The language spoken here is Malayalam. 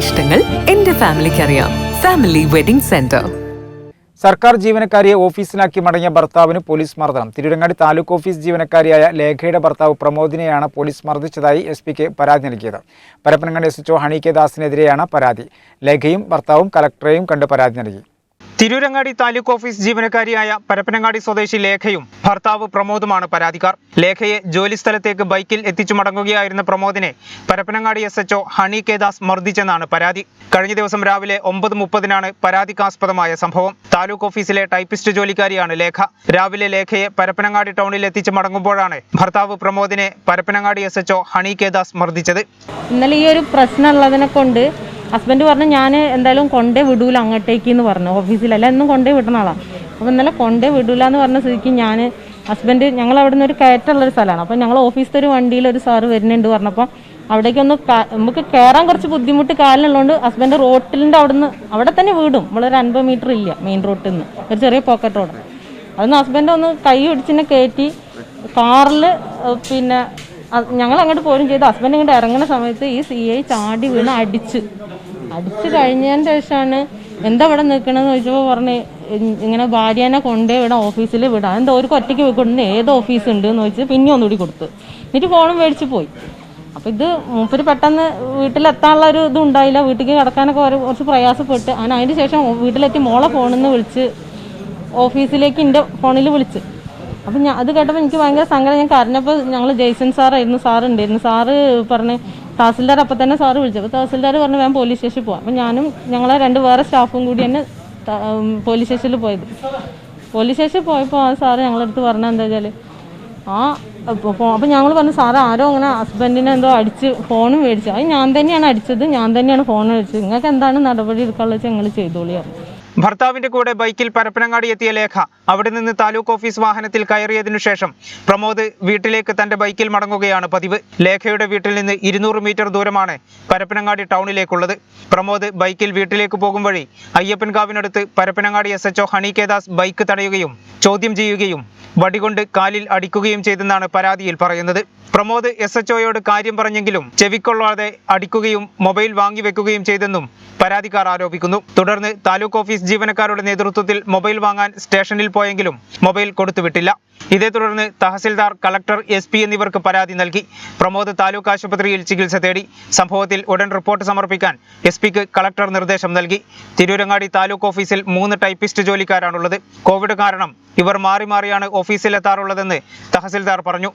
ഇഷ്ടങ്ങൾ എന്റെ ഫാമിലിക്ക് അറിയാം ഫാമിലി വെഡിംഗ് സെന്റർ സർക്കാർ ജീവനക്കാരിയെ ഓഫീസിലാക്കി മടങ്ങിയ ഭർത്താവിന് പോലീസ് മർദ്ദനം. തിരുരങ്ങാടി താലൂക്ക് ഓഫീസ് ജീവനക്കാരിയായ ലേഖയുടെ ഭർത്താവ് പ്രമോദിനെയാണ് പോലീസ് മർദ്ദിച്ചതായി എസ് പിക്ക് പരാതി നൽകിയത്. Parappanangadi S HO Honey K ദാസിനെതിരെയാണ് പരാതി. ലേഖയും ഭർത്താവും കലക്ടറെയും കണ്ട് പരാതി നൽകി. തിരൂരങ്ങാടി താലൂക്ക് ഓഫീസ് ജീവനക്കാരിയായ പരപ്പനങ്ങാടി സ്വദേശി ലേഖയും ഭർത്താവ് പ്രമോദുമാണ് പരാതിക്കാർ. ലേഖയെ ജോലി സ്ഥലത്തേക്ക് ബൈക്കിൽ എത്തിച്ചു മടങ്ങുകയായിരുന്ന പ്രമോദിനെ Parappanangadi S H O Honey Kedas മർദ്ദിച്ചെന്നാണ് പരാതി. കഴിഞ്ഞ ദിവസം രാവിലെ ഒമ്പത് മുപ്പതിനാണ് പരാതിക്കാസ്പദമായ സംഭവം. താലൂക്ക് ഓഫീസിലെ ടൈപ്പിസ്റ്റ് ജോലിക്കാരിയാണ് ലേഖ. രാവിലെ ലേഖയെ പരപ്പനങ്ങാടി ടൗണിൽ എത്തിച്ചു മടങ്ങുമ്പോഴാണ് ഭർത്താവ് പ്രമോദിനെ Parappanangadi S H O Honey Kedas മർദ്ദിച്ചത്. ഇന്നലെ ഈ ഒരു പ്രശ്നം ഉള്ളതിനെ കൊണ്ട് ഹസ്ബൻഡ് പറഞ്ഞു ഞാൻ എന്തായാലും കൊണ്ടേ വിടൂല അങ്ങോട്ടേക്ക് എന്ന് പറഞ്ഞു. ഓഫീസിലല്ല എന്നും കൊണ്ടേ വിടുന്ന ആളാണ് അപ്പോൾ ഇന്നലെ കൊണ്ടേ വിടൂല എന്ന് പറഞ്ഞ സ്ഥിതിക്ക് ഞാൻ ഹസ്ബൻഡ് ഞങ്ങൾ അവിടെ നിന്ന് ഒരു കയറ്റുള്ളൊരു സ്ഥലമാണ് അപ്പോൾ ഞങ്ങൾ ഓഫീസിലത്തെ ഒരു വണ്ടിയിൽ ഒരു സാറ് വരുന്നുണ്ട് പറഞ്ഞപ്പോൾ അവിടേക്കൊന്ന് നമുക്ക് കയറാൻ കുറച്ച് ബുദ്ധിമുട്ട് കാലിനുള്ളതുകൊണ്ട് ഹസ്ബൻഡ് റോട്ടിലിന്റെ അവിടെ നിന്ന് അവിടെ തന്നെ വീടും. നമ്മളൊരു അൻപത് മീറ്റർ ഇല്ല മെയിൻ റോട്ടിൽ നിന്ന്. ഒരു ചെറിയ പോക്കറ്റ് റോഡ് അതൊന്ന് ഹസ്ബൻഡ് ഒന്ന് കൈ പിടിച്ചിനെ കയറ്റി കാറിൽ പിന്നെ ഞങ്ങൾ അങ്ങോട്ട് പോരും ചെയ്ത്. ഹസ്ബൻഡ് ഇങ്ങോട്ട് ഇറങ്ങുന്ന സമയത്ത് ഈ സി ഐ ചാടി വീണ് അടിച്ച്. അടിച്ച് കഴിഞ്ഞതിന് ശേഷമാണ് എന്താ ഇവിടെ നിൽക്കണമെന്ന് ചോദിച്ചപ്പോൾ പറഞ്ഞ് ഇങ്ങനെ ഭാര്യനെ കൊണ്ടേ വിടാം ഓഫീസിൽ വിടാം. എന്താ ഒരു ഒറ്റയ്ക്ക് കൊടുക്കുന്നത് ഏത് ഓഫീസ് ഉണ്ട് എന്ന് ചോദിച്ച് പിന്നെ ഒന്നുകൂടി കൊടുത്തു. എന്നിട്ട് ഫോണും മേടിച്ച് പോയി. അപ്പോൾ ഇത് മൂപ്പര് പെട്ടെന്ന് വീട്ടിലെത്താനുള്ള ഒരു ഇതുണ്ടായില്ല വീട്ടിലേക്ക് കിടക്കാനൊക്കെ കുറച്ച് പ്രയാസപ്പെട്ട് അങ്ങനെ അതിന് ശേഷം വീട്ടിലെത്തി മോളെ ഫോണിൽ നിന്ന് വിളിച്ച് ഓഫീസിലേക്ക് എന്റെ ഫോണിൽ വിളിച്ച്. അപ്പം ഞാൻ അത് കേട്ടപ്പോൾ എനിക്ക് ഭയങ്കര സങ്കടം. ഞാൻ കരഞ്ഞപ്പോൾ ഞങ്ങൾ ജയ്സൺ സാറായിരുന്നു സാറുണ്ടായിരുന്നു. സാറ് പറഞ്ഞ് തഹസിൽദാർ അപ്പം തന്നെ സാറ് വിളിച്ചു. അപ്പോൾ തഹസിൽദാർ പറഞ്ഞു വേഗം പോലീസ് സ്റ്റേഷനിൽ പോവാം. അപ്പം ഞാനും ഞങ്ങളെ രണ്ട് വേറെ സ്റ്റാഫും കൂടി തന്നെ പോലീസ് സ്റ്റേഷനിൽ പോയത്. പോലീസ് സ്റ്റേഷനിൽ പോയപ്പോൾ ആ സാറ് ഞങ്ങളടുത്ത് പറഞ്ഞത് എന്താ വെച്ചാൽ ആ അപ്പം ഞങ്ങൾ പറഞ്ഞു സാറ് ആരോ അങ്ങനെ ഹസ്ബൻഡിനെ എന്തോ അടിച്ച് ഫോണും മേടിച്ചു. അത് ഞാൻ തന്നെയാണ് അടിച്ചത് ഞാൻ തന്നെയാണ് ഫോൺ മേടിച്ചത്. നിങ്ങൾക്ക് എന്താണ് നടപടി എടുക്കാനുള്ളത് ഞങ്ങൾ ചെയ്തോളി പറഞ്ഞു. ഭർത്താവിന്റെ കൂടെ ബൈക്കിൽ പരപ്പനങ്ങാടി എത്തിയ ലേഖ അവിടെ നിന്ന് താലൂക്ക് ഓഫീസ് വാഹനത്തിൽ കയറിയതിനു ശേഷം പ്രമോദ് വീട്ടിലേക്ക് തന്റെ ബൈക്കിൽ മടങ്ങുകയാണ് പതിവ്. ലേഖയുടെ വീട്ടിൽ നിന്ന് ഇരുന്നൂറ് മീറ്റർ ദൂരമാണ് പരപ്പനങ്ങാടി ടൗണിലേക്കുള്ളത്. പ്രമോദ് ബൈക്കിൽ വീട്ടിലേക്ക് പോകും വഴി അയ്യപ്പൻകാവിനടുത്ത് Parappanangadi S H O Honey Kedas bike തടയുകയും ചോദ്യം ചെയ്യുകയും വടികൊണ്ട് കാലിൽ അടിക്കുകയും ചെയ്തെന്നാണ് പരാതിയിൽ പറയുന്നത്. പ്രമോദ് എസ് എച്ച്ഒയോട് കാര്യം പറഞ്ഞെങ്കിലും ചെവിക്കൊള്ളാതെ അടിക്കുകയും മൊബൈൽ വാങ്ങിവെക്കുകയും ചെയ്തെന്നും പരാതിക്കാർ ആരോപിക്കുന്നു. തുടർന്ന് താലൂക്ക് ഓഫീസ് ജീവനക്കാരുടെ നേതൃത്വത്തിൽ മൊബൈൽ വാങ്ങാൻ സ്റ്റേഷനിൽ പോയെങ്കിലും മൊബൈൽ കൊടുത്തുവിട്ടില്ല. ഇതേ തുടർന്ന് തഹസിൽദാർ കളക്ടർ എസ് പി എന്നിവർക്ക് പരാതി നൽകി. പ്രമോദ് താലൂക്ക് ആശുപത്രിയിൽ ചികിത്സ തേടി സംഭവത്തിൽ ഉടൻ റിപ്പോർട്ട് സമർപ്പിക്കാൻ എസ് പിക്ക് കളക്ടർ നിർദ്ദേശം നൽകി. തിരൂരങ്ങാടി താലൂക്ക് ഓഫീസിൽ മൂന്ന് ടൈപ്പിസ്റ്റ് ജോലിക്കാരാണുള്ളത്. കോവിഡ് കാരണം ഇവർ മാറി മാറിയാണ് ഓഫീസിലെത്താറുള്ളതെന്ന് തഹസിൽദാർ പറഞ്ഞു.